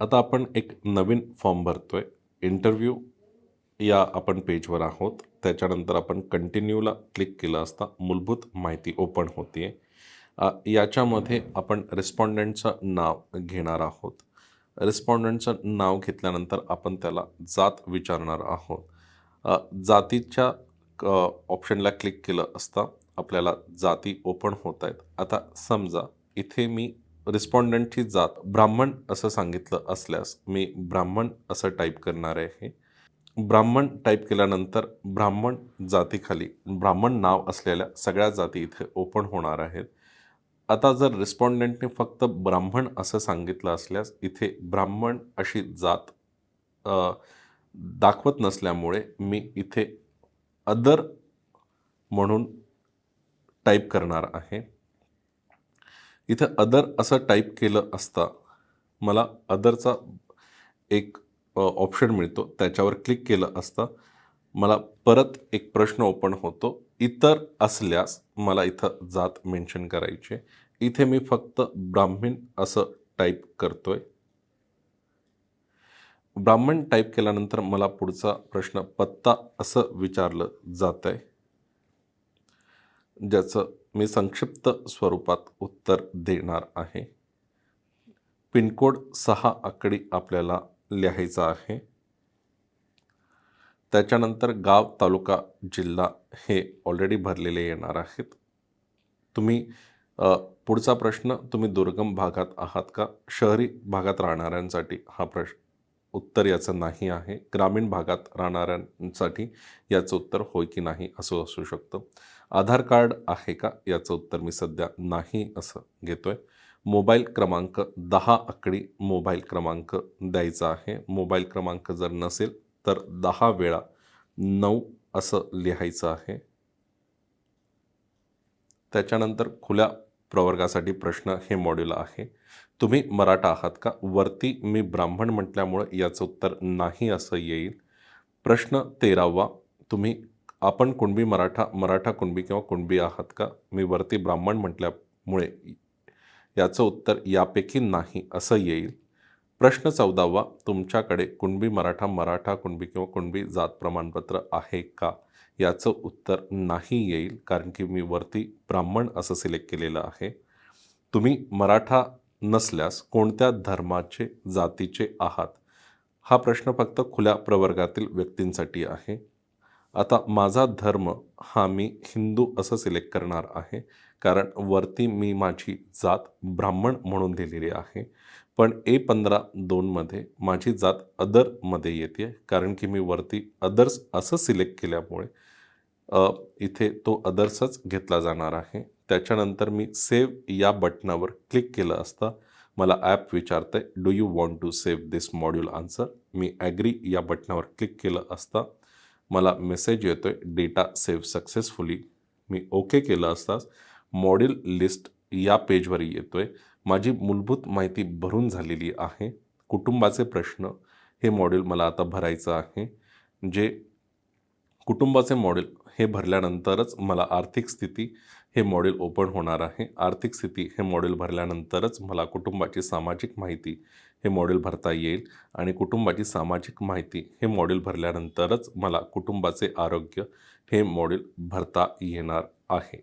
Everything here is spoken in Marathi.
आता आपण एक नवीन फॉर्म भरतोय. इंटरव्ह्यू या आपण पेजवर आहोत. त्याच्यानंतर आपण कंटिन्यूला क्लिक केलं असता मूलभूत माहिती ओपन होते आहे याच्यामध्ये आपण रिस्पॉन्डंटचं नाव घेणार आहोत. रिस्पॉन्डंटचं नाव घेतल्यानंतर आपण त्याला जात विचारणार आहोत. जातीच्या क- ऑप्शनला क्लिक केलं असता आपल्याला जाती ओपन होत आहेत आता समजा इथे मी रिस्पॉन्डंटची जात ब्राह्मण असं सांगितलं असल्यास मी ब्राह्मण असं टाईप करणार आहे. ब्राह्मण टाईप केल्यानंतर ब्राह्मण जातीखाली ब्राह्मण नाव असलेल्या सगळ्या जाती इथे ओपन होणार आहेत. आता जर रिस्पॉन्डंटने फक्त ब्राह्मण असं सांगितलं असल्यास इथे ब्राह्मण अशी जात दाखवत नसल्यामुळे मी इथे अदर म्हणून टाईप करणार आहे. इथं अदर असं टाईप केलं असता मला अदरचा एक ऑप्शन मिळतो. त्याच्यावर क्लिक केलं असता मला परत एक प्रश्न ओपन होतो. इतर असल्यास मला इथं जात मेन्शन करायची आहे. इथे मी फक्त ब्राह्मण असं टाईप करतोय. ब्राह्मण टाईप केल्यानंतर मला पुढचा प्रश्न पत्ता असं विचारलं जात आहे ज्याचं मी संक्षिप्त स्वरूपात उत्तर देणार आहे. पिनकोड सहा आकडी आपल्याला लिहायचा आहे. त्याच्यानंतर गाव तालुका जिल्हा हे ऑलरेडी भरलेले येणार आहेत. तुम्ही पुढचा प्रश्न तुम्ही दुर्गम भागात आहात का? शहरी भागात राहणाऱ्यांसाठी हा प्रश्न उत्तर याचं नाही आहे. ग्रामीण भागात राहणाऱ्यांसाठी याचं उत्तर होय की नाही असं असू शकतं. आधार कार्ड आहे का? याचं उत्तर मी सध्या नाही असं घेतो आहे मोबाईल क्रमांक दहा आकडी मोबाईल क्रमांक द्यायचा आहे. मोबाईल क्रमांक जर नसेल तर दहा वेळा नऊ असं लिहायचं आहे. त्याच्यानंतर खुल्या प्रवर्गासाठी प्रश्न हे मॉड्यूल आहे. तुम्ही मराठा आहात का? वरती मी ब्राह्मण म्हटल्यामुळं याचं उत्तर नाही असं येईल. प्रश्न तेरावा तुम्ही आपण कुणबी मराठा मराठा कुणबी किंवा कुणबी आहात का? मी वरती ब्राह्मण म्हटल्यामुळे याचं उत्तर यापैकी नाही असं येईल. प्रश्न चौदावा तुमच्याकडे कुणबी मराठा मराठा कुणबी किंवा कुणबी जात प्रमाणपत्र आहे का? याचं उत्तर नाही येईल कारण की मी वरती ब्राह्मण असं सिलेक्ट केलेलं आहे. तुम्ही मराठा नसल्यास कोणत्या धर्माचे जातीचे आहात? हा प्रश्न फक्त खुल्या प्रवर्गातील व्यक्तींसाठी आहे. आता माझा धर्म हा मी हिंदू असं सिलेक्ट करणार आहे. कारण वरती मी माझी जात ब्राह्मण म्हणून दिलेली आहे. पण ए पंधरा दोनमध्ये माझी जात अदरमध्ये येते. कारण की मी वरती अदर्स असं सिलेक्ट केल्यामुळे इथे तो अदर्सच घेतला जाणार आहे. त्याच्यानंतर मी सेव्ह या बटनावर क्लिक केलं असता. मला ॲप विचारतं आहे do you want to save this module answer me agree या बटनावर क्लिक केलं असता. मला मेसेज येतो आहे डेटा सेव्ह सक्सेसफुली मी ओके केलं असताच. मॉड्यूल लिस्ट या पेजवर येतो आहे माझी मूलभूत माहिती भरून झालेली आहे. कुटुंबाचे प्रश्न हे मॉड्यूल मला आता भरायचं आहे. जे कुटुंबाचे मॉडेल हे भरल्यानंतरच मला आर्थिक स्थिती हे मॉडेल ओपन होणार आहे. आर्थिक स्थिती हे मॉडेल भरल्यानंतरच मला कुटुंबाची सामाजिक माहिती हे मॉडेल भरता येईल आणि कुटुंबाची सामाजिक माहिती हे मॉडेल भरल्यानंतरच मला कुटुंबाचे आरोग्य हे मॉडेल भरता येणार आहे.